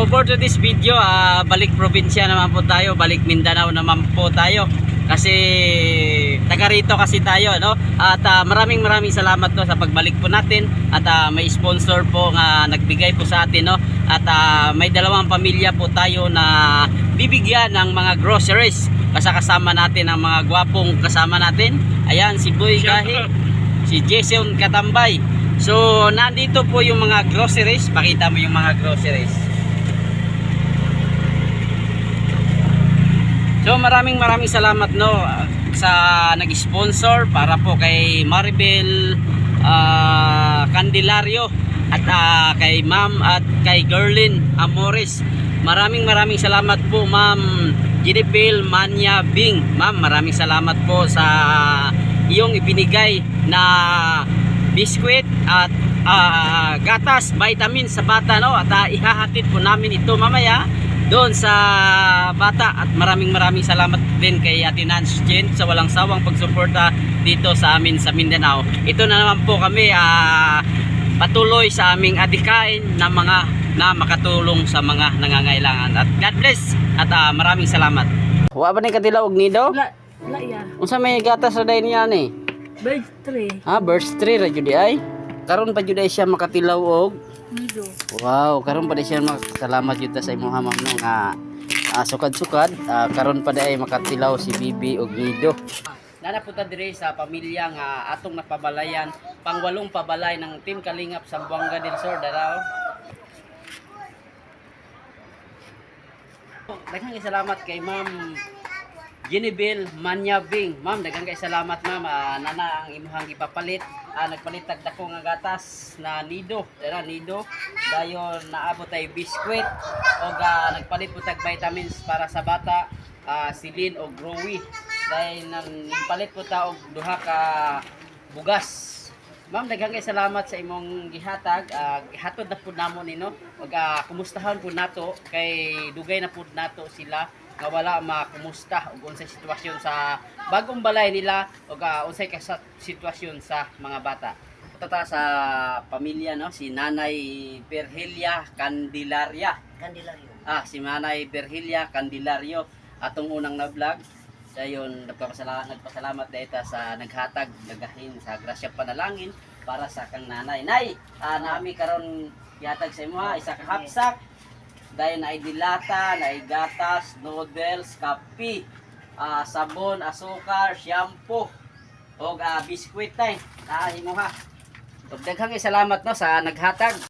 So for today's video, ah, balik probinsya naman po tayo, balik Mindanao naman po tayo. Kasi taga rito kasi tayo, no? At ah, maraming maraming salamat no sa pagbalik po natin at ah, may sponsor po nga nagbigay po sa atin, no? At ah, may dalawang pamilya po tayo na bibigyan ng mga groceries. Basta kasama natin ang mga gwapong kasama natin. Ayan, si Boy Gahi, si Jason Katambay. So, nandito po yung mga groceries. Pakita mo yung mga groceries. So maraming maraming salamat no sa nag-sponsor para po kay Maribel ah, Candelario at ah, kay Ma'am at kay Gerlin Amores. Maraming maraming salamat po Ma'am Ginipil Manya Bing. Ma'am, maraming salamat po sa iyong ibinigay na biskwit at ah, gatas, vitamin sa bata no at ah, ihahatid po namin ito mamaya doon sa bata at maraming maraming salamat din kay Ate Nance Jen sa walang sawang pagsuporta dito sa amin sa Mindanao. Ito na naman po kami ah, patuloy sa aming adikain na mga na makatulong sa mga nangangailangan. At God bless at ah, maraming salamat. Wa ba ni katilaog nido? La, la ya. Unsa may gatas sa day niya ni? Bird tree. Ha, birds tree ra jud ay. Karon pa jud siya makatilaw og Nido. Wow, karon pa siya makasalamat jud sa imong hamam no nga ah, sukad-sukad ah, karon pa ay makatilaw si Bibi og Nido. Nanapunta dire sa pamilya nga atong napabalayan pangwalong pabalay ng Team Kalingap sa Buanga del Sur daraw. Daghang salamat kay Ma'am Ginibel Manyabing. Ma'am, daghang kay salamat ma'am. Ah, nana ang imuhang ipapalit. Ah, nagpalit dako nga gatas na nido. Dara nido. Dayon naabot tay biskwit o nagpalit po tag vitamins para sa bata. Ah, silin o growy. Dahil nang palit po ta og duha ka bugas. Ma'am, daghang kay salamat sa imong gihatag. Ah, gihatod na pud namo nino. Ug ah, kumustahan pud nato kay dugay na pud nato sila nga wala makumusta ug unsay sitwasyon sa bagong balay nila ug uh, unsay ka sitwasyon sa mga bata. Tata sa pamilya no si Nanay Virgilia Candelaria. Candelario. Ah, si Nanay Virgilia Candelario atong unang na vlog. Dayon nagpapasalamat nagpasalamat data sa naghatag nagahin sa grasya panalangin para sa kang nanay. Nay, ah, naami karon yatag sa imo ha, isa ka hapsak dahil na dilata, na gatas, noodles, kape, ah, sabon, asukar, shampoo, o ah, biskwit tay. Ah, imo ha. Ug daghang salamat no sa naghatag.